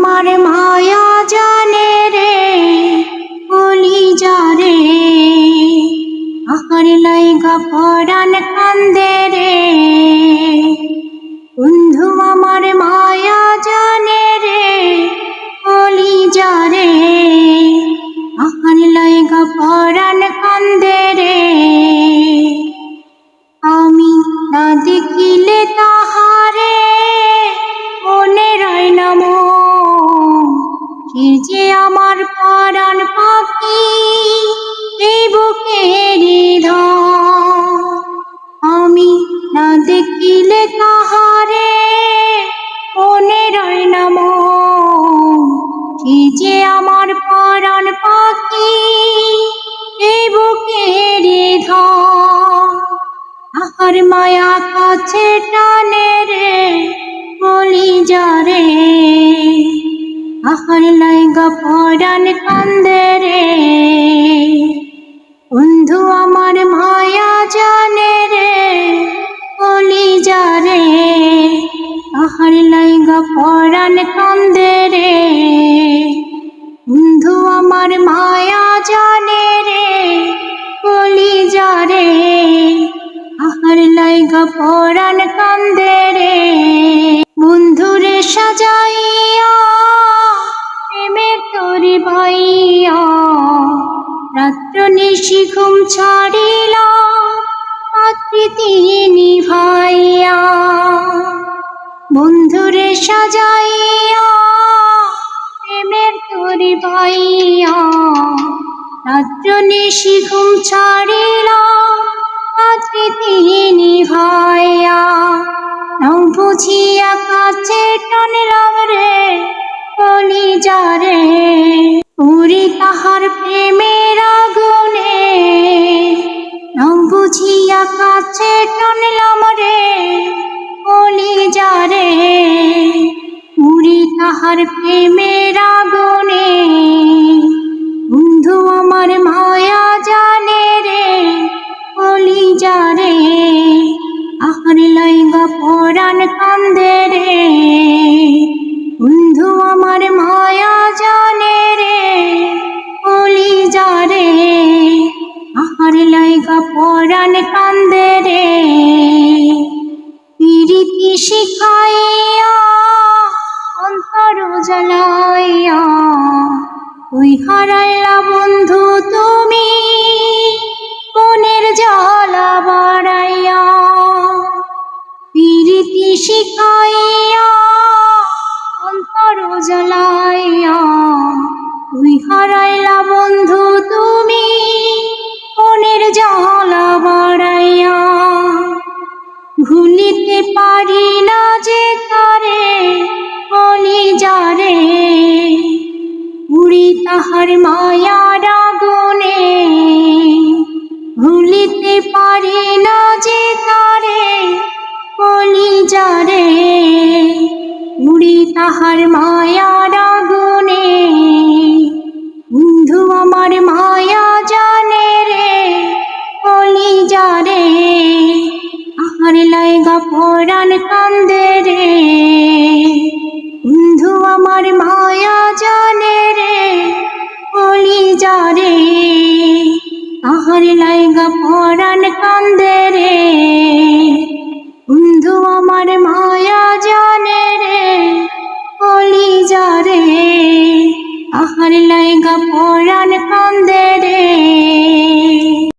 আমার মায়া জানে রে বলি যারে আকার লাইগা পরাণ কান্দে রে। যে আমার পরাণ পাখি, এই ধন। আমি না দেখিলে তাহারে মনে রয় না মন। সে যে আমার পরাণ পাখি, এই বুকের ধন। আহার মায়া কাছে টানে রে বলি যারে আহার লাইগা পরাণ কান্দে রে। বন্ধু আমার মায়া জানে রে, বলি যারে আহার লাইগা পরাণ কান্দে রে। বন্ধু আমার মায়া জানে রে, বলি যারে আহার লাইগা পরাণ কান্দে রে। বন্ধুরে প্রেমে তোরে ভাইয়া। রাত্র নিশি ঘুম ছাড়িলা, আকৃতি নিভাইয়া বন্ধুরে সাজাইয়া, প্রেমের তোরে ভাইয়া। রাত্র নিশি ঘুম ছাড়িলা, আকৃতি নিভাইয়া নাও বুঝিয়া কাছে টানলাম রে। যারে পুরি তাহার প্রেমের আগুনে। রং বুঝিয়া কাছে টানলাম রে যারে পুরি তাহার প্রেমের আগুনে। পরাণ কান্দে রে। প্রীতি শিখাইয়া, অন্তর জ্বালাইয়া ওই হারাইলা বন্ধু তুমি? মনের জ্বালা বাড়াইয়া, প্রীতি শিখাইয়া পারি না যে তারে যারে উড়ি তাহার মায়া আগুনে, ভুলিতে পারি না যে তারে যারে উড়ি তাহার মায়া লাইগা পরাণ কান্দে রে। বন্ধু আমার মায়া জানে রে বলি যারে আহার লাইগা পরাণ কান্দে